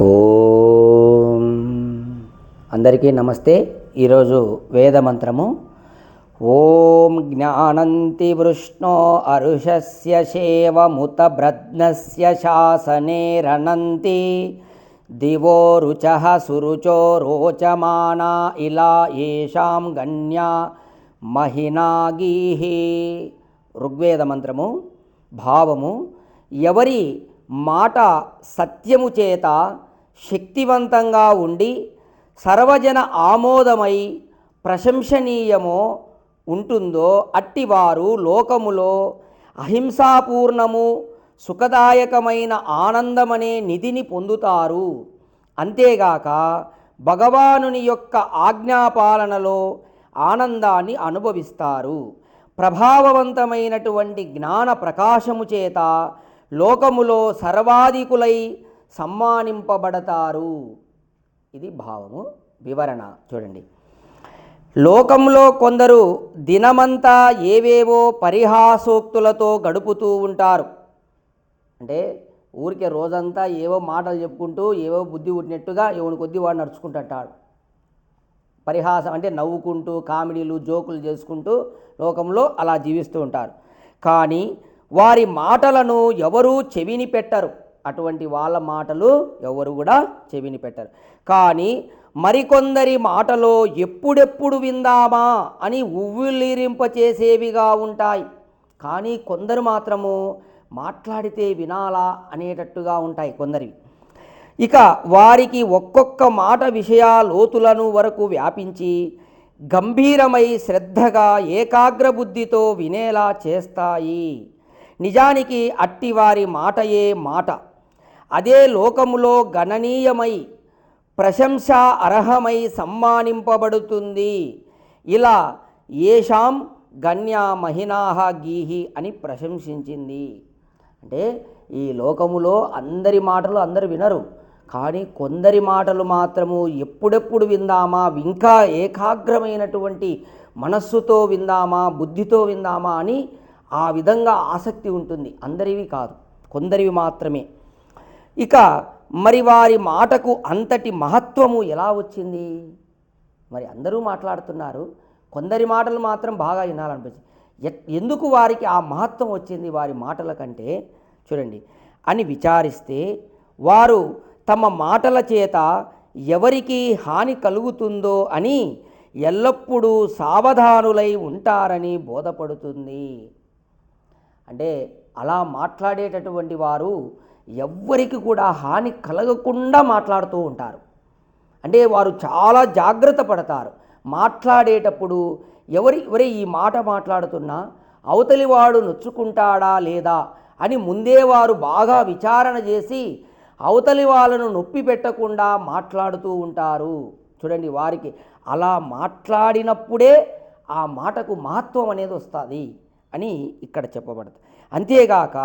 ఓం. అందరికీ నమస్తే. ఈరోజు వేద మంత్రము ఓం జ్ఞానంతి వృష్ణో అరుషస్య శేవముత బ్రద్నస్య శాసనే రణంతి దివో రుచ సురుచో రోచమానా ఇలా ఏషాం గణ్యా మహినాగీహి ఋగ్వేద మంత్రము భావము ఎవరి మాట సత్యము చేత శక్తివంతంగా ఉండి సర్వజన ఆమోదమై ప్రశంసనీయమో ఉంటుందో అట్టివారు లోకములో అహింసాపూర్ణము సుఖదాయకమైన ఆనందమనే నిధిని పొందుతారు. అంతేగాక భగవానుని యొక్క ఆజ్ఞాపాలనలో ఆనందాన్ని అనుభవిస్తారు. ప్రభావవంతమైనటువంటి జ్ఞాన ప్రకాశము చేత లోకములో సర్వాధికులై సమ్మానింపబడతారు. ఇది భావము వివరణ. చూడండి. లోకంలో కొందరు దినమంతా ఏవేవో పరిహాసోక్తులతో గడుపుతూ ఉంటారు. అంటే ఊరికే రోజంతా ఏవో మాటలు చెప్పుకుంటూ ఏవో బుద్ధి పుట్టినట్టుగా ఎవని కొద్ది వాడు నడుచుకుంటుంటాడు. పరిహాసం అంటే నవ్వుకుంటూ కామెడీలు జోకులు చేసుకుంటూ లోకంలో అలా జీవిస్తూ ఉంటారు. కానీ వారి మాటలను ఎవరూ చెవిని పెట్టరు. అటువంటి వాళ్ళ మాటలు ఎవరు కూడా చెవిని పెట్టరు. కానీ మరికొందరి మాటలో ఎప్పుడెప్పుడు విందామా అని ఉవ్విలీరింపచేసేవిగా ఉంటాయి. కానీ కొందరు మాత్రము మాట్లాడితే వినాలా అనేటట్టుగా ఉంటాయి కొందరివి. ఇక వారికి ఒక్కొక్క మాట విషయ లోతులను వరకు వ్యాపించి గంభీరమై శ్రద్ధగా ఏకాగ్రబుద్ధితో వినేలా చేస్తాయి. నిజానికి అట్టి వారి మాటయే మాట. అదే లోకములో గణనీయమై ప్రశంస అర్హమై సమ్మానింపబడుతుంది. ఇలా ఏషాం గణ్య మహినాహ గీహి అని ప్రశంసించింది. అంటే ఈ లోకములో అందరి మాటలు అందరు వినరు. కానీ కొందరి మాటలు మాత్రము ఎప్పుడెప్పుడు విందామా? ఇంకా ఏకాగ్రమైనటువంటి మనస్సుతో విందామా? బుద్ధితో విందామా? అని ఆ విధంగా ఆసక్తి ఉంటుంది. అందరివి కాదు. కొందరివి మాత్రమే. ఇక మరి వారి మాటకు అంతటి మహత్వము ఎలా వచ్చింది? మరి అందరూ మాట్లాడుతున్నారు. కొందరి మాటలు మాత్రం బాగా వినాలనిపించింది. ఎందుకు వారికి ఆ మహత్వం వచ్చింది వారి మాటల కంటే? చూడండి. అని విచారిస్తే వారు తమ మాటల చేత ఎవరికి హాని కలుగుతుందో అని ఎల్లప్పుడూ సావధానులై ఉంటారని బోధపడుతుంది. అంటే అలా మాట్లాడేటటువంటి వారు ఎవ్వరికి కూడా హాని కలగకుండా మాట్లాడుతూ ఉంటారు. అంటే వారు చాలా జాగ్రత్త పడతారు. మాట్లాడేటప్పుడు ఎవరి ఎవరి ఈ మాట మాట్లాడుతున్నా అవతలివాడు నొచ్చుకుంటాడా లేదా అని ముందే వారు బాగా విచారణ చేసి అవతలి వాళ్ళను నొప్పి పెట్టకుండా మాట్లాడుతూ ఉంటారు. చూడండి వారికి అలా మాట్లాడినప్పుడే ఆ మాటకు మహత్వం అనేది వస్తుంది అని ఇక్కడ చెప్పబడుతుంది. అంతేగాక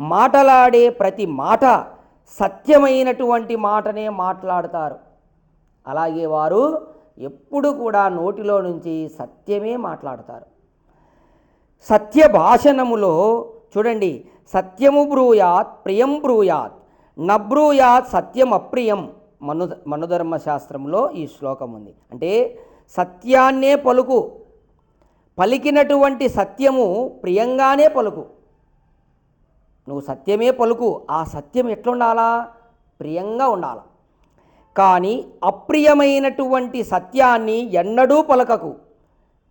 మాటలాడే ప్రతి మాట సత్యమైనటువంటి మాటనే మాట్లాడతారు. అలాగే వారు ఎప్పుడు కూడా నోటిలో నుంచి సత్యమే మాట్లాడతారు. సత్య భాషణములో చూడండి సత్యము బ్రూయాత్ ప్రియం బ్రూయాత్ నబ్రూయాత్ సత్యం అప్రియం మను మనుధర్మ శాస్త్రంలో ఈ శ్లోకం ఉంది. అంటే సత్యాన్నే పలుకు పలికినటువంటి సత్యము ప్రియంగానే పలుకు. నువ్వు సత్యమే పలుకు ఆ సత్యం ఎట్లుండాలా? ప్రియంగా ఉండాలా. కానీ అప్రియమైనటువంటి సత్యాన్ని ఎన్నడూ పలకకు.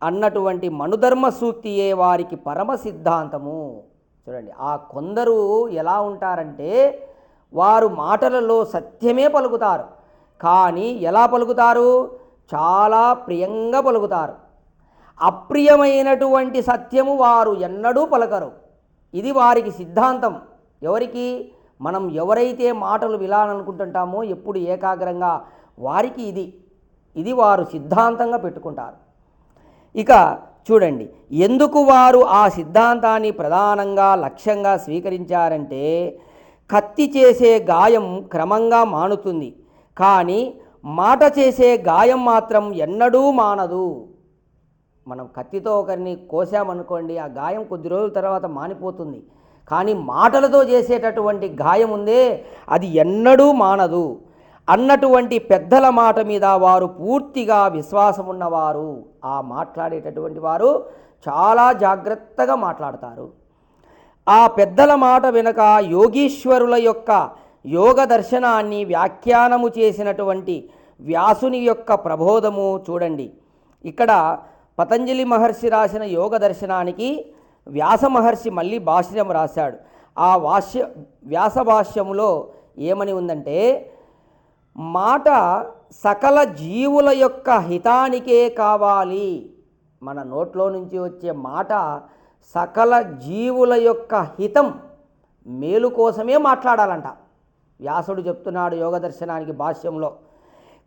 అన్నటువంటి మనుధర్మ సూక్తియే వారికి పరమ సిద్ధాంతము. చూడండి ఆ కొందరు ఎలా ఉంటారంటే వారు మాటలలో సత్యమే పలుకుతారు. కానీ ఎలా పలుకుతారు? చాలా ప్రియంగా పలుకుతారు. అప్రియమైనటువంటి సత్యము వారు ఎన్నడూ పలకరు. ఇది వారికి సిద్ధాంతం. ఎవరికి? మనం ఎవరైతే మాటలు వినాలనుకుంటుంటామో ఎప్పుడు ఏకాగ్రంగా వారికి ఇది. ఇది వారు సిద్ధాంతంగా పెట్టుకుంటారు. ఇక చూడండి ఎందుకు వారు ఆ సిద్ధాంతాన్ని ప్రధానంగా లక్ష్యంగా స్వీకరించారంటే కత్తి చేసే గాయం క్రమంగా మానుతుంది. కానీ మాట చేసే గాయం మాత్రం ఎన్నడూ మానదు. మనం కత్తితో ఒకరిని కోసామనుకోండి ఆ గాయం కొద్ది రోజుల తర్వాత మానిపోతుంది. కానీ మాటలతో చేసేటటువంటి గాయం ఉందే అది ఎన్నడూ మానదు. అన్నటువంటి పెద్దల మాట మీద వారు పూర్తిగా విశ్వాసం ఉన్నవారు. ఆ మాట్లాడేటటువంటి వారు చాలా జాగ్రత్తగా మాట్లాడతారు. ఆ పెద్దల మాట వెనుక యోగీశ్వరుల యొక్క యోగ దర్శనాన్ని వ్యాఖ్యానము చేసినటువంటి వ్యాసుని యొక్క ప్రబోధము చూడండి. ఇక్కడ పతంజలి మహర్షి రాసిన యోగ దర్శనానికి వ్యాస మహర్షి మళ్ళీ భాష్యం రాశాడు. ఆ భాష్య వ్యాస భాష్యములో ఏమని ఉందంటే మాట సకల జీవుల యొక్క హితానికే కావాలి. మన నోట్లో నుంచి వచ్చే మాట సకల జీవుల యొక్క హితం మేలు కోసమే మాట్లాడాలంట. వ్యాసుడు చెప్తున్నాడు యోగ దర్శనానికి భాష్యంలో.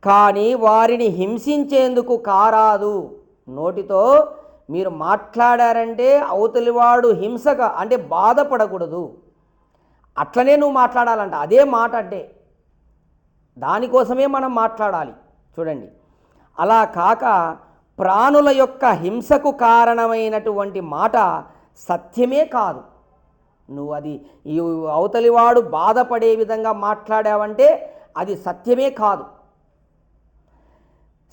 కానీ వారిని హింసించేందుకు కారాదు. నోటితో మీరు మాట్లాడారంటే అవతలివాడు హింసక అంటే బాధపడకూడదు. అట్లనే నువ్వు మాట్లాడాలంట. అదే మాట అంటే దానికోసమే మనం మాట్లాడాలి. చూడండి. అలా కాక ప్రాణుల యొక్క హింసకు కారణమైనటువంటి మాట సత్యమే కాదు. నువ్వు అది ఈ అవతలివాడు బాధపడే విధంగా మాట్లాడావంటే అది సత్యమే కాదు.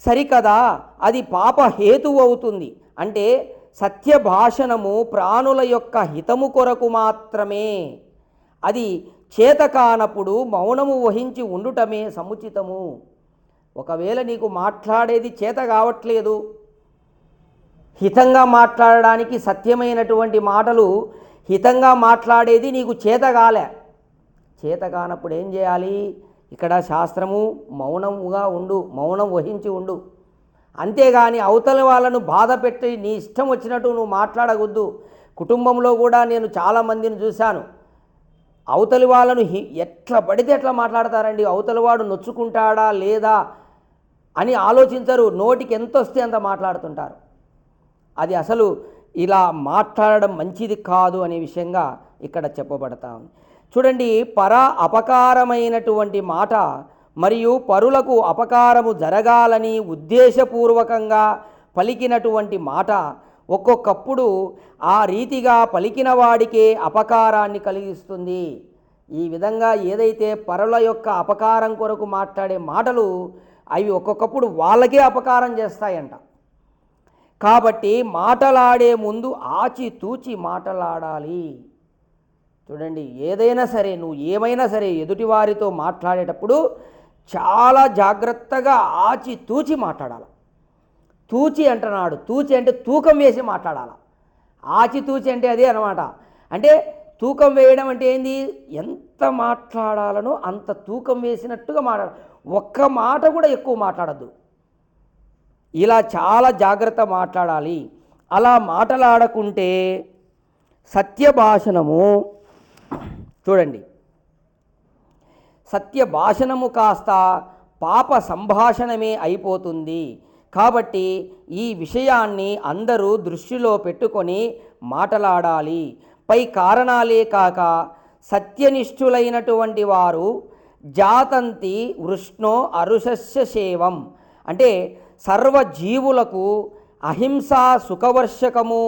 సరికదా? అది పాప హేతువు అవుతుంది. అంటే సత్య భాషణము ప్రాణుల యొక్క హితము కొరకు మాత్రమే. అది చేతకానప్పుడు మౌనము వహించి ఉండుటమే సముచితము. ఒకవేళ నీకు మాట్లాడేది చేత కావట్లేదు హితంగా మాట్లాడడానికి సత్యమైనటువంటి మాటలు హితంగా మాట్లాడేది నీకు చేత కాలే. చేత కానప్పుడు ఏం చేయాలి? ఇక్కడ శాస్త్రము మౌనముగా ఉండు మౌనం వహించి ఉండు. అంతేగాని అవతల వాళ్ళను బాధ పెట్టి నీ ఇష్టం వచ్చినట్టు నువ్వు మాట్లాడవద్దు కుటుంబంలో కూడా నేను చాలామందిని చూశాను. అవతలి వాళ్ళను హి ఎట్లా పడితే ఎట్లా మాట్లాడతారండి. అవతలి వాడు నొచ్చుకుంటాడా లేదా అని ఆలోచించరు. నోటికి ఎంత వస్తే అంత మాట్లాడుతుంటారు. అది అసలు ఇలా మాట్లాడడం మంచిది కాదు అనే విషయంగా ఇక్కడ చెప్పబడతా ఉంది. చూడండి పర అపకారమైనటువంటి మాట మరియు పరులకు అపకారము జరగాలని ఉద్దేశపూర్వకంగా పలికినటువంటి మాట. ఒక్కొక్కప్పుడు ఆ రీతిగా పలికిన వాడికే అపకారాన్ని కలిగిస్తుంది. ఈ విధంగా ఏదైతే పరుల యొక్క అపకారం కొరకు మాట్లాడే మాటలు అవి ఒక్కొక్కప్పుడు వాళ్ళకే అపకారం చేస్తాయంట. కాబట్టి మాటలాడే ముందు ఆచితూచి మాట్లాడాలి. మాటలాడాలి చూడండి ఏదైనా సరే నువ్వు ఏమైనా సరే ఎదుటివారితో మాట్లాడేటప్పుడు చాలా జాగ్రత్తగా ఆచి తూచి మాట్లాడాలి. తూచి అంటున్నాడు తూచి అంటే తూకం వేసి మాట్లాడాలి. ఆచి తూచి అంటే అదే అనమాట అంటే తూకం వేయడం అంటే ఏంది? ఎంత మాట్లాడాలనో అంత తూకం వేసినట్టుగా మాట్లాడాలి ఒక్క మాట కూడా ఎక్కువ మాట్లాడద్దు. ఇలా చాలా జాగ్రత్త మాట్లాడాలి. అలా మాట్లాడకుంటే సత్య భాషణము చూడండి. సత్య భాషణము కాస్త పాప సంభాషణమే అయిపోతుంది. కాబట్టి ఈ విషయాన్ని అందరూ దృష్టిలో పెట్టుకొని మాటలాడాలి. పై కారణాలే కాక సత్యనిష్ఠులైనటువంటి వారు జాతంతి వృష్ణో అరుషస్య సేవం అంటే సర్వజీవులకు అహింసా సుఖవర్షకము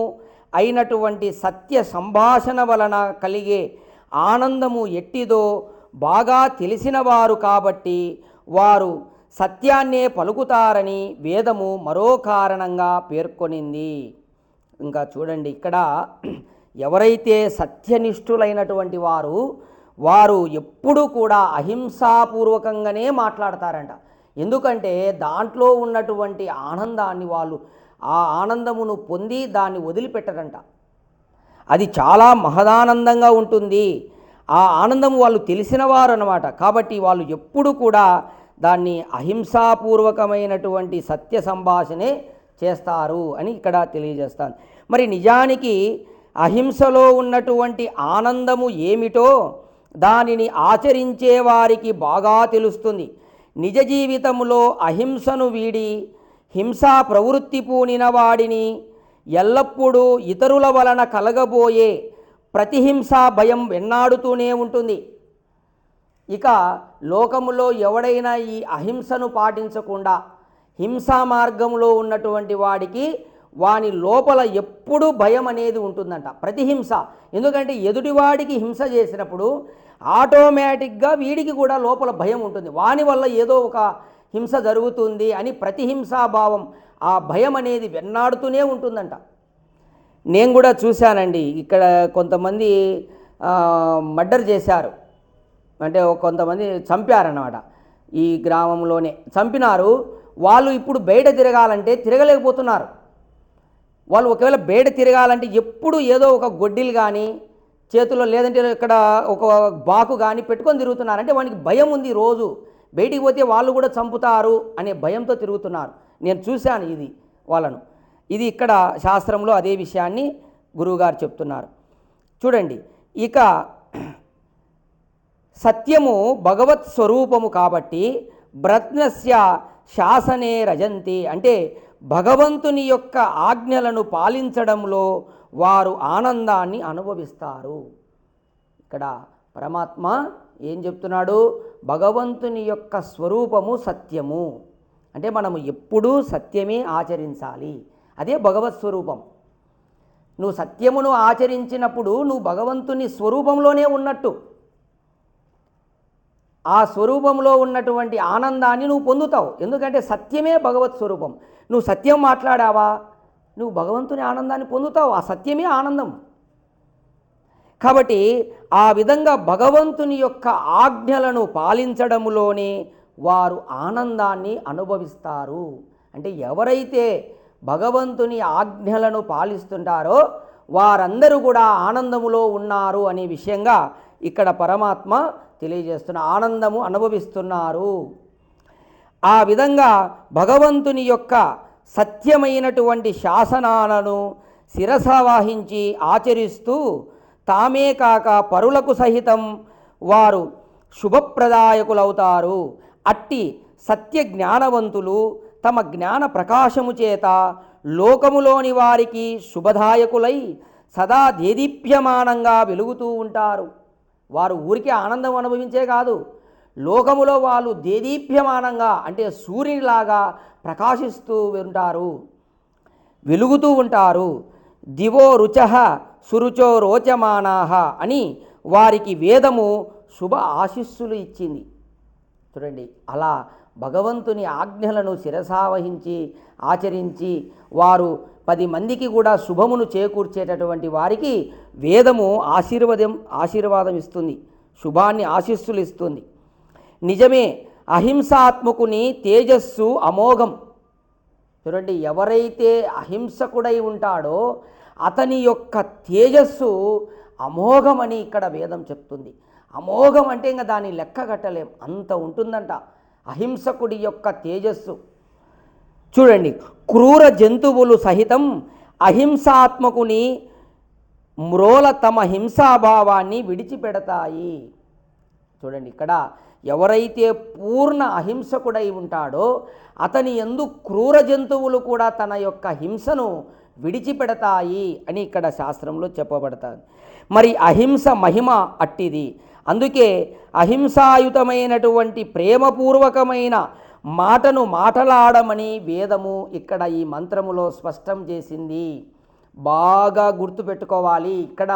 అయినటువంటి సత్య సంభాషణ వలన కలిగే ఆనందము ఎట్టిదో బాగా తెలిసినవారు కాబట్టి వారు సత్యాన్నే పలుకుతారని వేదము మరో కారణంగా పేర్కొనింది. ఇంకా చూడండి ఇక్కడ ఎవరైతే సత్యనిష్ఠులైనటువంటి వారు వారు ఎప్పుడూ కూడా అహింసాపూర్వకంగానే మాట్లాడతారంట. ఎందుకంటే దాంట్లో ఉన్నటువంటి ఆనందాన్ని వాళ్ళు ఆ ఆనందమును పొంది దాన్ని వదిలిపెట్టరంట. అది చాలా మహదానందంగా ఉంటుంది. ఆ ఆనందం వాళ్ళు తెలిసిన వారు అనమాట కాబట్టి వాళ్ళు ఎప్పుడు కూడా దాన్ని అహింసాపూర్వకమైనటువంటి సత్య సంభాషణే చేస్తారు అని ఇక్కడ తెలియజేస్తాను. మరి నిజానికి అహింసలో ఉన్నటువంటి ఆనందము ఏమిటో దానిని ఆచరించే వారికి బాగా తెలుస్తుంది. నిజ జీవితంలో అహింసను వీడి హింసా ప్రవృత్తి పూనిన వాడిని ఎల్లప్పుడూ ఇతరుల వలన కలగబోయే ప్రతిహింసా భయం వెన్నాడుతూనే ఉంటుంది. ఇక లోకములో ఎవడైనా ఈ అహింసను పాటించకుండా హింసా మార్గంలో ఉన్నటువంటి వాడికి వాని లోపల ఎప్పుడూ భయం అనేది ఉంటుందంట. ప్రతిహింస. ఎందుకంటే ఎదుటివాడికి హింస చేసినప్పుడు ఆటోమేటిక్గా వీడికి కూడా లోపల భయం ఉంటుంది. వాని వల్ల ఏదో ఒక హింస జరుగుతుంది అని ప్రతిహింసాభావం ఆ భయం అనేది వెన్నాడుతూనే ఉంటుందంట. నేను కూడా చూశానండి ఇక్కడ కొంతమంది మర్డర్ చేశారు. అంటే కొంతమంది చంపారన్నమాట ఈ గ్రామంలోనే. చంపినారు వాళ్ళు ఇప్పుడు బయట తిరగాలంటే తిరగలేకపోతున్నారు. వాళ్ళు ఒకవేళ బయట తిరగాలంటే ఎప్పుడు ఏదో ఒక గొడ్డిలు కానీ చేతిలో లేదంటే ఇక్కడ ఒక బాకు కానీ పెట్టుకొని తిరుగుతున్నారు. అంటే వానికి భయం ఉంది రోజు. బయటికి పోతే వాళ్ళు కూడా చంపుతారు అనే భయంతో తిరుగుతున్నారు. నేను చూశాను ఇది వాళ్ళను. ఇది ఇక్కడ శాస్త్రంలో అదే విషయాన్ని గురువుగారు చెప్తున్నారు. చూడండి ఇక సత్యము భగవత్ స్వరూపము కాబట్టి బ్రత్నస్య శాసనే రజంతి అంటే భగవంతుని యొక్క ఆజ్ఞలను పాలించడంలో వారు ఆనందాన్ని అనుభవిస్తారు. ఇక్కడ పరమాత్మ ఏం చెప్తున్నాడు? భగవంతుని యొక్క స్వరూపము సత్యము. అంటే మనము ఎప్పుడూ సత్యమే ఆచరించాలి. అదే భగవత్ స్వరూపం. నువ్వు సత్యమును ఆచరించినప్పుడు నువ్వు భగవంతుని స్వరూపంలోనే ఉన్నట్టు. ఆ స్వరూపంలో ఉన్నటువంటి ఆనందాన్ని నువ్వు పొందుతావు. ఎందుకంటే సత్యమే భగవత్ స్వరూపం. నువ్వు సత్యం మాట్లాడావా? నువ్వు భగవంతుని ఆనందాన్ని పొందుతావు. ఆ సత్యమే ఆనందం. కాబట్టి ఆ విధంగా భగవంతుని యొక్క ఆజ్ఞలను పాలించడములోనే వారు ఆనందాన్ని అనుభవిస్తారు. అంటే ఎవరైతే భగవంతుని ఆజ్ఞలను పాలిస్తుంటారో వారందరూ కూడా ఆనందములో ఉన్నారు అనే విషయంగా ఇక్కడ పరమాత్మ తెలియజేస్తున్న ఆనందము అనుభవిస్తున్నారు. ఆ విధంగా భగవంతుని యొక్క సత్యమైనటువంటి శాసనాలను శిరస వహించి ఆచరిస్తూ తామే కాక పరులకు సహితం వారు శుభప్రదాయకులవుతారు. అట్టి సత్య జ్ఞానవంతులు తమ జ్ఞాన ప్రకాశము చేత లోకములోని వారికి శుభదాయకులై సదా దేదీప్యమానంగా వెలుగుతూ ఉంటారు. వారు ఊరికే ఆనందం అనుభవించే కాదు లోకములో వాళ్ళు దేదీప్యమానంగా అంటే సూర్యునిలాగా ప్రకాశిస్తూ ఉంటారు వెలుగుతూ ఉంటారు. దివో రుచ సురుచో రోచమానాహ అని వారికి వేదము శుభ ఆశీస్సులు ఇచ్చింది. చూడండి అలా భగవంతుని ఆజ్ఞలను శిరసావహించి ఆచరించి వారు పది మందికి కూడా శుభమును చేకూర్చేటటువంటి వారికి వేదము ఆశీర్వదం ఆశీర్వాదం ఇస్తుంది శుభాన్ని ఆశీస్సులు ఇస్తుంది. నిజమే అహింసాత్మకుని తేజస్సు అమోఘం. చూడండి ఎవరైతే అహింసకుడై ఉంటాడో అతని యొక్క తేజస్సు అమోఘమని ఇక్కడ వేదం చెప్తుంది. అమోఘం అంటే ఇంకా దాన్ని లెక్క కట్టలేం. అంత ఉంటుందంట. అహింసకుడి యొక్క తేజస్సు. చూడండి క్రూర జంతువులు సహితం అహింసాత్మకుని మ్రోల తమ హింసాభావాన్ని విడిచిపెడతాయి. చూడండి ఇక్కడ ఎవరైతే పూర్ణ అహింసకుడై ఉంటాడో అతని ఎందు క్రూర జంతువులు కూడా తన యొక్క హింసను విడిచిపెడతాయి అని ఇక్కడ శాస్త్రంలో చెప్పబడతారు మరి అహింస మహిమ అట్టిది. అందుకే అహింసాయుతమైనటువంటి ప్రేమపూర్వకమైన మాటను మాటలాడమని వేదము ఇక్కడ ఈ మంత్రములో స్పష్టం చేసింది. బాగా గుర్తుపెట్టుకోవాలి ఇక్కడ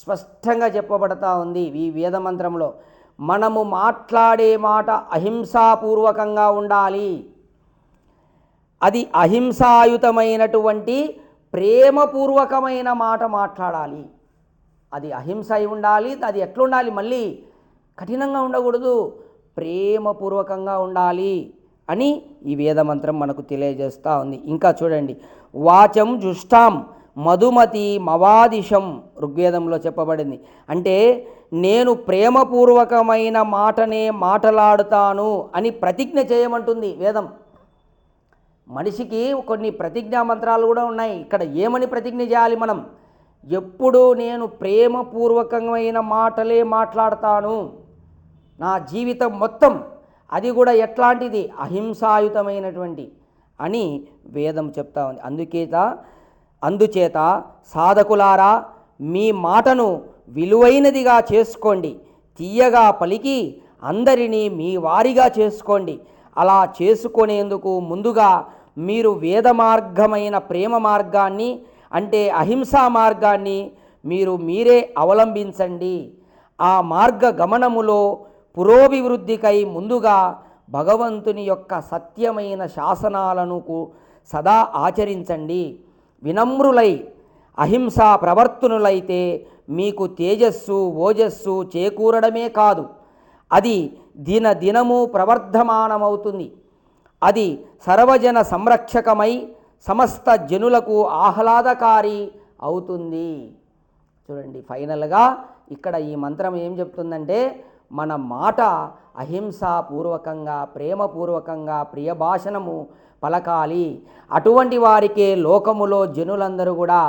స్పష్టంగా చెప్పబడతా ఉంది ఈ వేద మంత్రంలో. మనము మాట్లాడే మాట అహింసాపూర్వకంగా ఉండాలి. అది అహింసాయుతమైనటువంటి ప్రేమపూర్వకమైన మాట మాట్లాడాలి. అది అహింస అయి ఉండాలి అది ఎట్లుండాలి మళ్ళీ కఠినంగా ఉండకూడదు. ప్రేమపూర్వకంగా ఉండాలి అని ఈ వేదమంత్రం మనకు తెలియజేస్తూ ఉంది. ఇంకా చూడండి. వాచం జుష్టాం మధుమతి మవాదిశం ఋగ్వేదంలో చెప్పబడింది. అంటే నేను ప్రేమపూర్వకమైన మాటనే మాటలాడుతాను అని ప్రతిజ్ఞ చేయమంటుంది వేదం. మనిషికి కొన్ని ప్రతిజ్ఞా మంత్రాలు కూడా ఉన్నాయి. ఇక్కడ ఏమని ప్రతిజ్ఞ చేయాలి మనం? ఎప్పుడు నేను ప్రేమపూర్వకమైన మాటలే మాట్లాడతాను. నా జీవితం మొత్తం అది కూడా ఎట్లాంటిది? అహింసాయుతమైనటువంటి అని వేదం చెప్తా ఉంది. అందుకేత అందుచేత సాధకులారా మీ మాటను విలువైనదిగా చేసుకోండి. తీయగా పలికి అందరినీ మీ వారిగా చేసుకోండి. అలా చేసుకునేందుకు ముందుగా మీరు వేద మార్గమైన ప్రేమ మార్గాన్ని అంటే అహింసా మార్గాన్ని మీరు మీరే అవలంబించండి. ఆ మార్గ గమనములో పురోభివృద్ధికై ముందుగా భగవంతుని యొక్క సత్యమైన శాసనాలను సదా ఆచరించండి. వినమ్రులై అహింసా ప్రవర్తనులైతే మీకు తేజస్సు ఓజస్సు చేకూరడమే కాదు. అది దిన దినము ప్రవర్ధమానమవుతుంది. అది సర్వజన సంరక్షకమై సమస్త జనులకు ఆహ్లాదకారి అవుతుంది. చూడండి ఫైనల్గా ఇక్కడ ఈ మంత్రం ఏం చెప్తుందంటే మన మాట అహింసాపూర్వకంగా ప్రేమపూర్వకంగా ప్రియభాషణము పలకాలి. అటువంటి వారికే లోకములో జనులందరూ కూడా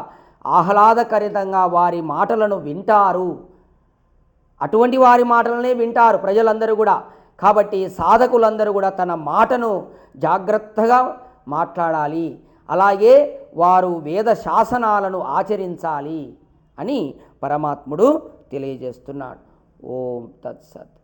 ఆహ్లాదకరితంగా వారి మాటలను వింటారు. అటువంటి వారి మాటలనే వింటారు ప్రజలందరూ కూడా. కాబట్టి సాధకులందరూ కూడా తన మాటను జాగ్రత్తగా మాట్లాడాలి. అలాగే వారు వేద శాసనాలను ఆచరించాలి అని పరమాత్ముడు తెలియజేస్తున్నాడు. ఓం తత్సత్.